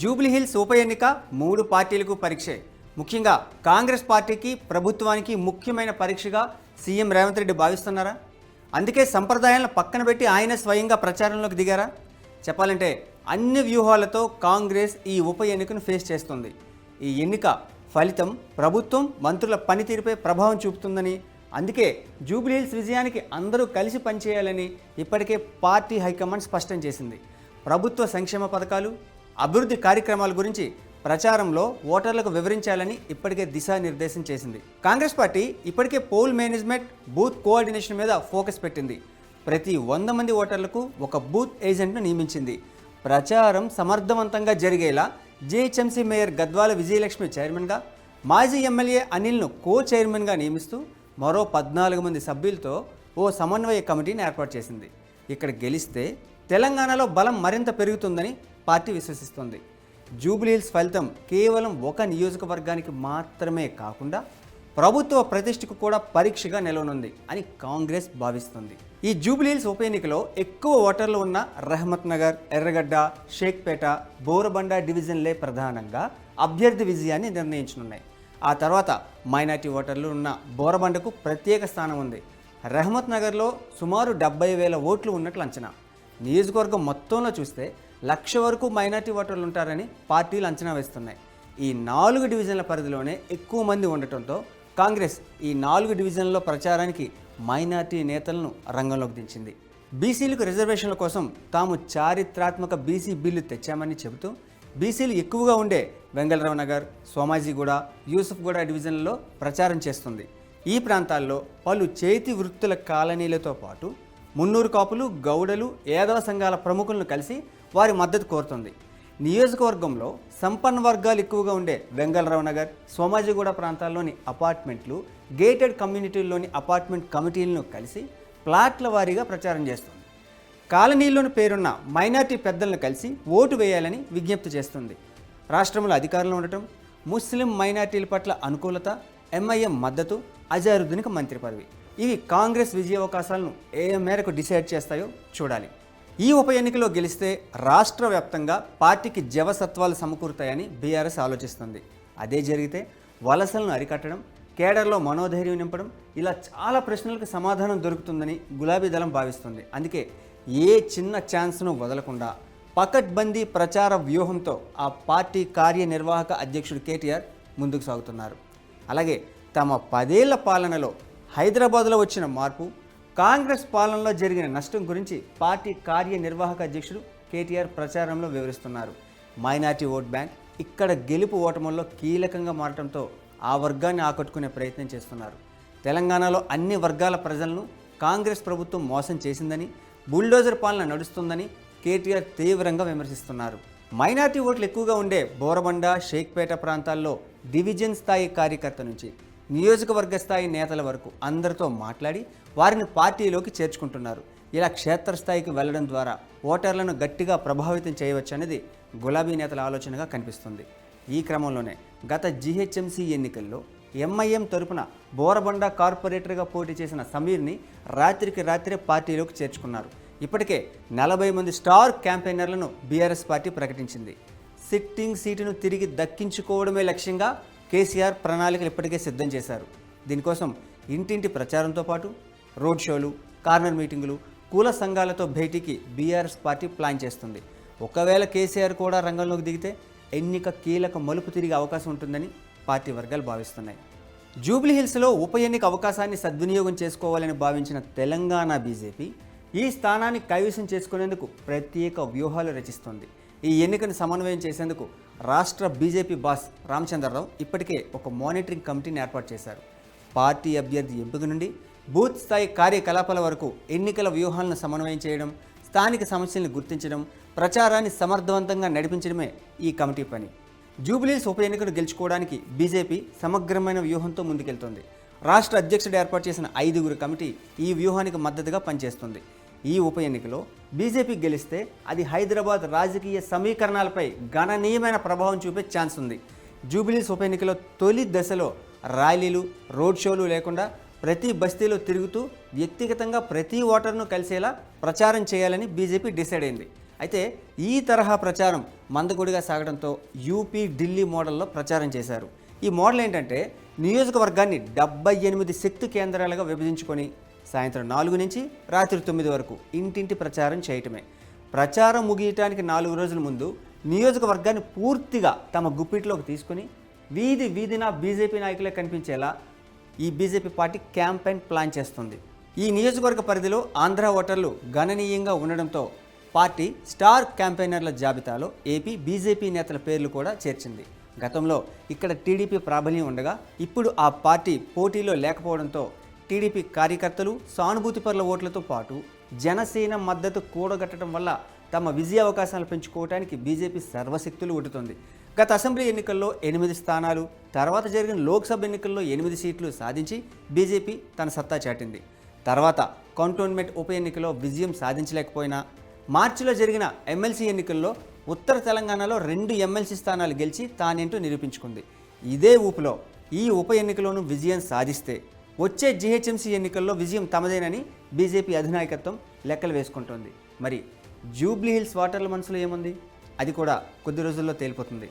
జూబ్లీహిల్స్ ఉప ఎన్నిక మూడు పార్టీలకు పరీక్షే. ముఖ్యంగా కాంగ్రెస్ పార్టీకి ప్రభుత్వానికి ముఖ్యమైన పరీక్షగా సీఎం రేవంత్ రెడ్డి భావిస్తున్నారా? అందుకే సంప్రదాయాలను పక్కన పెట్టి ఆయన స్వయంగా ప్రచారంలోకి దిగారా? చెప్పాలంటే అన్ని వ్యూహాలతో కాంగ్రెస్ ఈ ఉప ఎన్నికను ఫేస్ చేస్తుంది. ఈ ఎన్నిక ఫలితం ప్రభుత్వం మంత్రుల పనితీరుపై ప్రభావం చూపుతుందని అందుకే జూబ్లీహిల్స్ విజయానికి అందరూ కలిసి పనిచేయాలని ఇప్పటికే పార్టీ హైకమాండ్ స్పష్టం చేసింది. ప్రభుత్వ సంక్షేమ పథకాలు అభివృద్ధి కార్యక్రమాల గురించి ప్రచారంలో ఓటర్లకు వివరించాలని ఇప్పటికే దిశానిర్దేశం చేసింది. కాంగ్రెస్ పార్టీ ఇప్పటికే పోల్ మేనేజ్మెంట్ బూత్ కోఆర్డినేషన్ మీద ఫోకస్ పెట్టింది. ప్రతి వంద మంది ఓటర్లకు ఒక బూత్ ఏజెంట్ను నియమించింది. ప్రచారం సమర్థవంతంగా జరిగేలా జేహెచ్ఎంసీ మేయర్ గద్వాల విజయలక్ష్మి చైర్మన్గా మాజీ ఎమ్మెల్యే అనిల్ను కో చైర్మన్గా నియమిస్తూ మరో పద్నాలుగు మంది సభ్యులతో ఓ సమన్వయ కమిటీని ఏర్పాటు చేసింది. ఇక్కడ గెలిస్తే తెలంగాణలో బలం మరింత పెరుగుతుందని పార్టీ విశ్వసిస్తోంది. జూబ్లీహిల్స్ ఫలితం కేవలం ఒక నియోజకవర్గానికి మాత్రమే కాకుండా ప్రభుత్వ ప్రతిష్టకు కూడా పరీక్షగా నిలవనుంది అని కాంగ్రెస్ భావిస్తుంది. ఈ జూబ్లీహిల్స్ ఉప ఎన్నికలో ఎక్కువ ఓటర్లు ఉన్న రహమత్ నగర్ ఎర్రగడ్డ షేక్పేట బోరబండ డివిజన్లే ప్రధానంగా అభ్యర్థి విజయాన్ని నిర్ణయించనున్నాయి. ఆ తర్వాత మైనార్టీ ఓటర్లు ఉన్న బోరబండకు ప్రత్యేక స్థానం ఉంది. రహమత్ నగర్లో సుమారు డెబ్బై వేల ఓట్లు ఉన్నట్లు అంచనా. నియోజకవర్గం మొత్తంలో చూస్తే లక్ష వరకు మైనార్టీ ఓటర్లు ఉంటారని పార్టీలు అంచనా వేస్తున్నాయి. ఈ నాలుగు డివిజన్ల పరిధిలోనే ఎక్కువ మంది ఉండటంతో కాంగ్రెస్ ఈ నాలుగు డివిజన్లలో ప్రచారానికి మైనార్టీ నేతలను రంగంలోకి దించింది. బీసీలకు రిజర్వేషన్ల కోసం తాము చారిత్రాత్మక బీసీ బిల్లు తెచ్చామని చెబుతూ బీసీలు ఎక్కువగా ఉండే వెంగళరావు నగర్ సోమాజిగూడ యూసుఫ్గూడ డివిజన్లలో ప్రచారం చేస్తుంది. ఈ ప్రాంతాల్లో పలు చేతి వృత్తుల కాలనీలతో పాటు మున్నూరు కాపులు గౌడలు ఏదవ సంఘాల ప్రముఖులను కలిసి వారి మద్దతు కోరుతుంది. నియోజకవర్గంలో సంపన్న వర్గాలు ఎక్కువగా ఉండే వెంగళరావు నగర్ సోమాజిగూడ ప్రాంతాల్లోని అపార్ట్మెంట్లు గేటెడ్ కమ్యూనిటీల్లోని అపార్ట్మెంట్ కమిటీలను కలిసి ప్లాట్ల వారీగా ప్రచారం చేస్తుంది. కాలనీలోని పేరున్న మైనార్టీ పెద్దలను కలిసి ఓటు వేయాలని విజ్ఞప్తి చేస్తుంది. రాష్ట్రంలో అధికారంలో ఉండటం ముస్లిం మైనార్టీల పట్ల అనుకూలత ఎంఐఎం మద్దతు అజారుద్దీన్కి మంత్రి పదవి. ఇవి కాంగ్రెస్ విజయావకాశాలను ఏ మేరకు డిసైడ్ చేస్తాయో చూడాలి. ఈ ఉప ఎన్నికలో గెలిస్తే రాష్ట్ర వ్యాప్తంగా పార్టీకి జవసత్వాలు సమకూరుతాయని బీఆర్ఎస్ ఆలోచిస్తుంది. అదే జరిగితే వలసలను అరికట్టడం కేడర్లో మనోధైర్యం నింపడం ఇలా చాలా ప్రశ్నలకు సమాధానం దొరుకుతుందని గులాబీ దళం భావిస్తుంది. అందుకే ఏ చిన్న ఛాన్స్ను వదలకుండా పకడ్బందీ ప్రచార వ్యూహంతో ఆ పార్టీ కార్యనిర్వాహక అధ్యక్షుడు కేటీఆర్ ముందుకు సాగుతున్నారు. అలాగే తమ పదేళ్ళ పాలనలో హైదరాబాద్లో వచ్చిన మార్పు కాంగ్రెస్ పాలనలో జరిగిన నష్టం గురించి పార్టీ కార్యనిర్వాహక అధ్యక్షుడు కేటీఆర్ ప్రచారంలో వివరిస్తున్నారు. మైనార్టీ ఓట్ బ్యాంక్ ఇక్కడ గెలుపు ఓటముల్లో కీలకంగా మారటంతో ఆ వర్గాన్ని ఆకట్టుకునే ప్రయత్నం చేస్తున్నారు. తెలంగాణలో అన్ని వర్గాల ప్రజలను కాంగ్రెస్ ప్రభుత్వం మోసం చేసిందని బుల్డోజర్ పాలన నడుస్తుందని కేటీఆర్ తీవ్రంగా విమర్శిస్తున్నారు. మైనార్టీ ఓట్లు ఎక్కువగా ఉండే బోరబండ షేక్పేట ప్రాంతాల్లో డివిజన్ స్థాయి కార్యకర్త నుంచి నియోజకవర్గ స్థాయి నేతల వరకు అందరితో మాట్లాడి వారిని పార్టీలోకి చేర్చుకుంటున్నారు. ఇలా క్షేత్రస్థాయికి వెళ్ళడం ద్వారా ఓటర్లను గట్టిగా ప్రభావితం చేయవచ్చనేది గులాబీ నేతల ఆలోచనగా కనిపిస్తుంది. ఈ క్రమంలోనే గత జీహెచ్ఎంసీ ఎన్నికల్లో ఎంఐఎం తరపున బోరబండ కార్పొరేటర్గా పోటీ చేసిన సమీర్ని రాత్రికి రాత్రే పార్టీలోకి చేర్చుకున్నారు. ఇప్పటికే నలభై మంది స్టార్ క్యాంపెయినర్లను బీఆర్ఎస్ పార్టీ ప్రకటించింది. సిట్టింగ్ సీటును తిరిగి దక్కించుకోవడమే లక్ష్యంగా కేసీఆర్ ప్రణాళికలు ఇప్పటికే సిద్ధం చేశారు. దీనికోసం ఇంటింటి ప్రచారంతో పాటు రోడ్ షోలు కార్నర్ మీటింగులు కుల సంఘాలతో భేటీకి బీఆర్ఎస్ పార్టీ ప్లాన్ చేస్తుంది. ఒకవేళ కేసీఆర్ కూడా రంగంలోకి దిగితే ఎన్నిక కీలక మలుపు తిరిగే అవకాశం ఉంటుందని పార్టీ వర్గాలు భావిస్తున్నాయి. జూబ్లీహిల్స్లో ఉప ఎన్నిక అవకాశాన్ని సద్వినియోగం చేసుకోవాలని భావించిన తెలంగాణ బీజేపీ ఈ స్థానాన్ని కైవసం చేసుకునేందుకు ప్రత్యేక వ్యూహాలు రచిస్తోంది. ఈ ఎన్నికను సమన్వయం చేసేందుకు రాష్ట్ర బీజేపీ బాస్ రామచంద్రరావు ఇప్పటికే ఒక మానిటరింగ్ కమిటీని ఏర్పాటు చేశారు. పార్టీ అభ్యర్థి ఎంపిక నుండి బూత్ స్థాయి కార్యకలాపాల వరకు ఎన్నికల వ్యూహాలను సమన్వయం చేయడం స్థానిక సమస్యలను గుర్తించడం ప్రచారాన్ని సమర్థవంతంగా నడిపించడమే ఈ కమిటీ పని. జూబ్లీస్ ఉప ఎన్నికను గెలుచుకోవడానికి బీజేపీ సమగ్రమైన వ్యూహంతో ముందుకెళ్తోంది. రాష్ట్ర అధ్యక్షుడు ఏర్పాటు చేసిన ఐదుగురు కమిటీ ఈ వ్యూహానికి మద్దతుగా పనిచేస్తుంది. ఈ ఉప ఎన్నికలో బీజేపీ గెలిస్తే అది హైదరాబాద్ రాజకీయ సమీకరణాలపై గణనీయమైన ప్రభావం చూపే ఛాన్స్ ఉంది. జూబిలీస్ ఉప ఎన్నికలో తొలి దశలో ర్యాలీలు రోడ్ షోలు లేకుండా ప్రతి బస్తీలో తిరుగుతూ వ్యక్తిగతంగా ప్రతి ఓటర్ను కలిసేలా ప్రచారం చేయాలని బీజేపీ డిసైడ్ అయింది. అయితే ఈ తరహా ప్రచారం మందకొడిగా సాగడంతో యూపీ ఢిల్లీ మోడల్లో ప్రచారం చేశారు. ఈ మోడల్ ఏంటంటే నియోజకవర్గాన్ని డెబ్బై ఎనిమిది శక్తి కేంద్రాలుగా విభజించుకొని సాయంత్రం నాలుగు నుంచి రాత్రి తొమ్మిది వరకు ఇంటింటి ప్రచారం చేయటమే. ప్రచారం ముగియటానికి నాలుగు రోజుల ముందు నియోజకవర్గాన్ని పూర్తిగా తమ గుప్పిట్లోకి తీసుకుని వీధి వీధిన బీజేపీ నాయకులే కనిపించేలా ఈ బీజేపీ పార్టీ క్యాంపెయిన్ ప్లాన్ చేస్తుంది. ఈ నియోజకవర్గ పరిధిలో ఆంధ్ర ఓటర్లు గణనీయంగా ఉండడంతో పార్టీ స్టార్ క్యాంపెయినర్ల జాబితాలో ఏపీ బీజేపీ నేతల పేర్లు కూడా చేర్చింది. గతంలో ఇక్కడ టీడీపీ ప్రాబల్యం ఉండగా ఇప్పుడు ఆ పార్టీ పోటీలో లేకపోవడంతో టీడీపీ కార్యకర్తలు సానుభూతిపరుల ఓట్లతో పాటు జనసేన మద్దతు కూడగట్టడం వల్ల తమ విజయ అవకాశాలు పెంచుకోవడానికి బీజేపీ సర్వశక్తులు ఉడుతుంది గత అసెంబ్లీ ఎన్నికల్లో ఎనిమిది స్థానాలు తర్వాత జరిగిన లోక్సభ ఎన్నికల్లో ఎనిమిది సీట్లు సాధించి బీజేపీ తన సత్తా చాటింది. తర్వాత కంటోన్మెంట్ ఉప ఎన్నికలో విజయం సాధించలేకపోయినా మార్చిలో జరిగిన ఎమ్మెల్సీ ఎన్నికల్లో ఉత్తర తెలంగాణలో రెండు ఎమ్మెల్సీ స్థానాలు గెలిచి తానేంటో నిరూపించుకుంది. ఇదే ఊపులో ఈ ఉప ఎన్నికలోనూ విజయం సాధిస్తే వచ్చే జీహెచ్ఎంసీ ఎన్నికల్లో విజయం తమదేనని బీజేపీ అధినాయకత్వం లెక్కలు వేసుకుంటోంది. మరి జూబ్లీ హిల్స్ వాటర్ల మనసులో ఏముంది? అది కూడా కొద్ది రోజుల్లో తేలిపోతుంది.